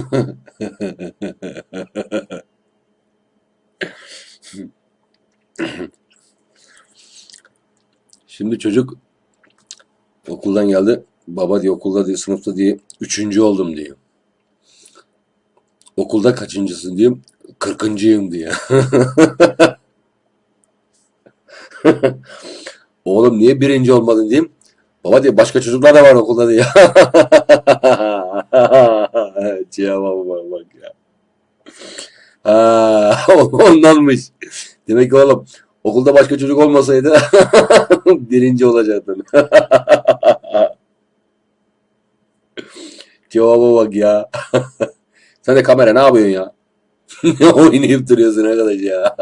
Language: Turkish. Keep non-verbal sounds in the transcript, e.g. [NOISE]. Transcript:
[LAUGHS] Şimdi çocuk okuldan geldi. Baba diye okulda diye sınıfta diye üçüncü oldum diyor. Okulda kaçıncısın diyeyim. Kırkıncıyım diye. [LAUGHS] Oğlum niye birinci olmadın diyeyim. Baba diye başka çocuklar da var okulda diye. [LAUGHS] Cevaba bak bak ya. Ha, [LAUGHS] ondanmış. Demek ki oğlum okulda başka çocuk olmasaydı [LAUGHS] birinci olacaktın. [LAUGHS] Cevaba bak ya. Sen de kamera ne yapıyorsun ya? Ne oynayıp duruyorsun arkadaş ya?